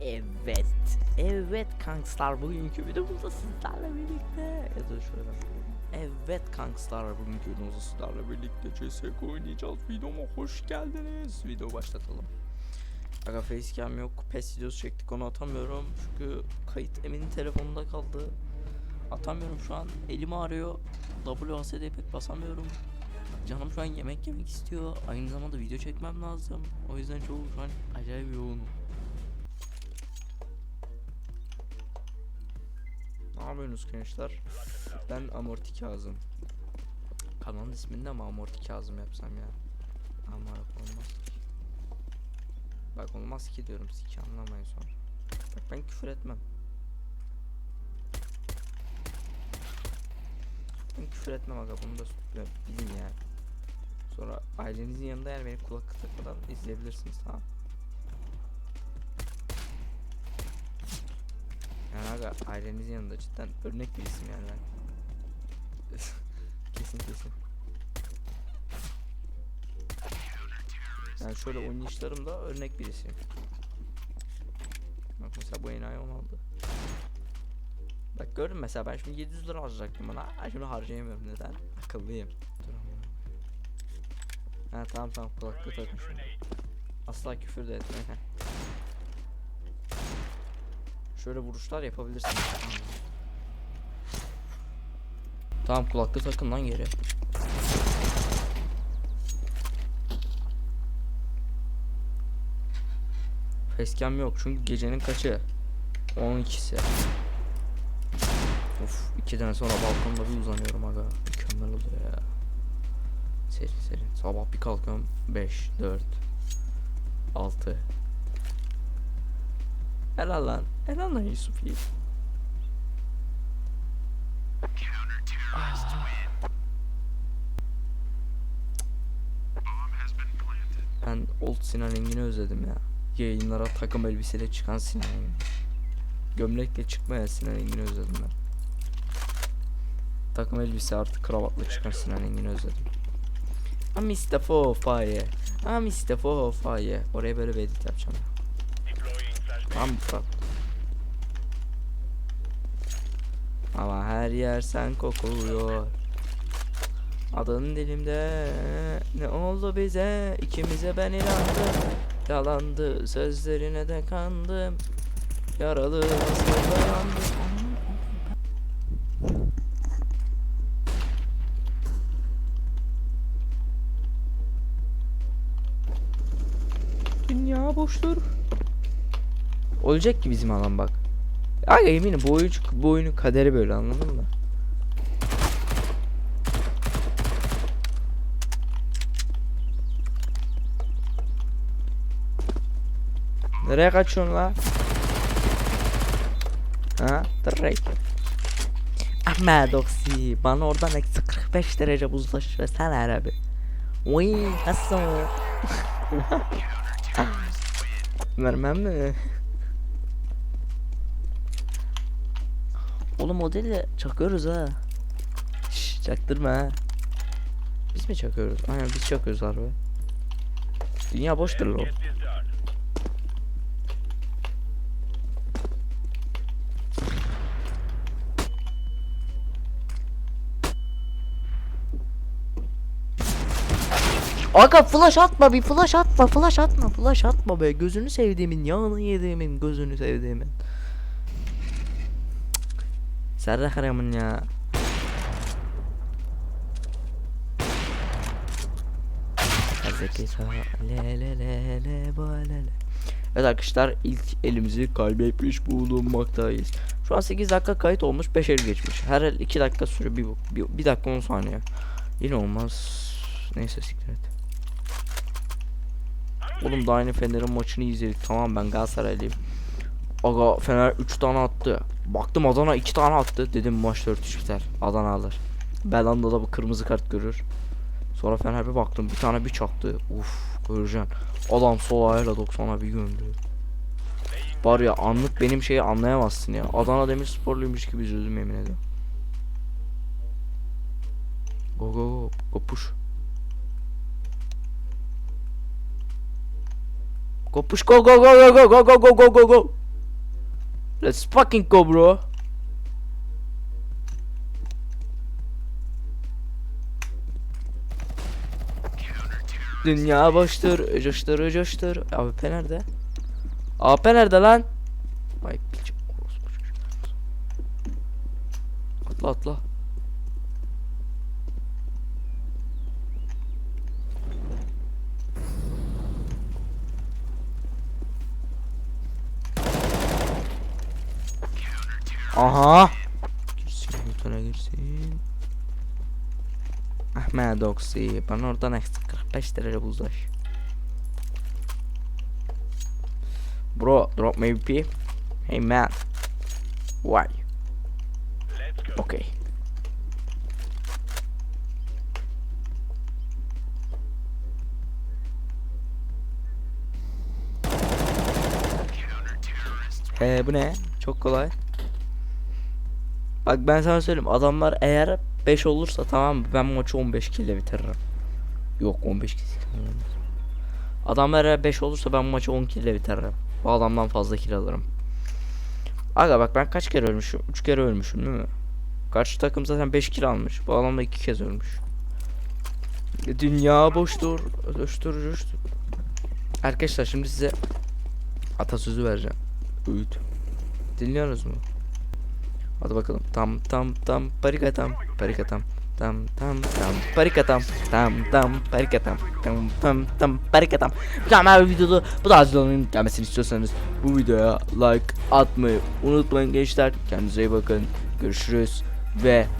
Evet. Evet kankslar bugünkü videomuzda sizlerle birlikte. Ya da şöyle. Evet kankslar bugünkü videomuzda sizlerle birlikte CSGO oynayacağız. Videoma hoş geldiniz. Video başlatalım. Aga facecam yok. PES videosu çektik onu atamıyorum. Çünkü kayıt Emin'in telefonunda kaldı. Atamıyorum şu an. Elim ağrıyor. WASD'ye pek basamıyorum. Canım şu an yemek yemek istiyor. Aynı zamanda video çekmem lazım. O yüzden çok şu an acayip yoğunum. Yapıyorsunuz gençler? Ben Amorti Kazım. Kanalın ismini de mi Amorti Kazım yapsam ya? Ama olmaz ki. Bak olmaz ki diyorum siki anlamayın sonra. Bak ben küfür etmem. Ben küfür etmem aga bunu da s- bilin yani. Sonra ailenizin yanında yani beni kulak takmadan izleyebilirsiniz tamam. Aga ailenizin yanında cidden örnek bir isim yani ben. kesin kesin. Yani şöyle oynayışlarımda örnek bir isim. Bak mesela bu enayi 10 aldı. Bak gördün mesela ben şimdi 700 lira harcayacaktım bana. Ha, Şimdi harcayamıyorum neden? Akıllıyım. Dur. Ha tamam tamam kulaklığı şunu. Asla küfür de etme. Şöyle vuruşlar yapabilirsin. Tamam kulaklığı takın lan geri. Facecam yok çünkü gecenin kaçı? 12'si. Uf, ikiden sonra balkonda bir uzanıyorum aga. Mükemmel oluyor ya. Serin serin. Sabah bir kalkıyorum 5, 4, 6. Helal lan. Helal lan Yusuf iyi. Ben old Sinan Engin'i özledim ya. Yayınlara takım elbiseyle çıkan Sinan Engin. Gömlekle çıkmayan Sinan Engin'i özledim ben. Takım elbise artık kravatla çıkan Sinan Engin'i özledim. I'm Mr. Fofaye. I'm Mr. Fofaye. Oraya böyle bir edit yapacağım. Bak. Ama her yer sen kokuyor. Adın dilimde ne oldu bize? İkimize ben inandım. Yalandı sözlerine de kandım. Yaralı nasıl dayandım Dünya boştur Olacak ki bizim alan bak Aga eminim bu oyuncu bu oyunun kaderi böyle anladın mı? Nereye kaçıyorsun la? Ha? Direkt. Ahmet Oksi bana oradan eksi 45 derece buzlaşırsana abi. Uy nasıl? Vermem mi? Oğlum modeli çakıyoruz ha. Şşş çaktırma ha. Biz mi çakıyoruz? Aynen biz çakıyoruz harbi. Dünya boştur lo. Aga flash atma bir flash atma flash atma flash atma be gözünü sevdiğimin yağını yediğimin gözünü sevdiğimin Serra karamın ya Evet arkadaşlar ilk elimizi kaybetmiş bulunmaktayız. Şu an 8 dakika kayıt olmuş 5 el geçmiş. Her el 2 dakika sürüyor bir, bir, bir dakika 10 saniye. Yine olmaz. Neyse siktir et. Oğlum daha yeni Fener'in maçını izledik. Tamam ben Galatasaraylıyım. Aga Fener 3 tane attı. Baktım Adana 2 tane attı. Dedim maç 4-3 biter. Adana alır. Belanda da bu kırmızı kart görür. Sonra Fener bir baktım bir tane bir çaktı. Uf göreceksin. Adam sol ayağıyla 90'a bir gömdü. Var ya anlık benim şeyi anlayamazsın ya. Adana Demirsporluymuş gibi üzüldüm yemin ediyorum. Go go go. Go go go go go go go go go go go go. Let's fucking go bro. Dünya boştur, coştur, coştur. AWP nerede? AP nerede lan? Vay piç. Atla atla. Aha. Girsin butona girsin. Ahmet Oksi. Bana oradan eksi 45 derece buzlaş. Bro, drop me VP. Hey man. Why? Okay. He bu ne? Çok kolay. Bak ben sana söyleyeyim adamlar eğer 5 olursa tamam ben maçı 15 kill ile bitiririm. Yok 15 kill. Adamlar eğer 5 olursa ben maçı 10 kill ile bitiririm. Bu adamdan fazla kill alırım. Aga bak ben kaç kere ölmüşüm? 3 kere ölmüşüm değil mi? Karşı takım zaten 5 kill almış. Bu adam da 2 kez ölmüş. Dünya boştur. Coştur coştur. Arkadaşlar şimdi size atasözü vereceğim. Öğüt. Dinliyorsunuz mu? Hadi bakalım. Tam tam tam parika tam parika tam tam tam tam parika tam tam tam parika tam tam tam tam parika tam. Mükemmel bir videoda bu tarz videoların gelmesini istiyorsanız bu videoya like atmayı unutmayın gençler. Kendinize iyi bakın. Görüşürüz ve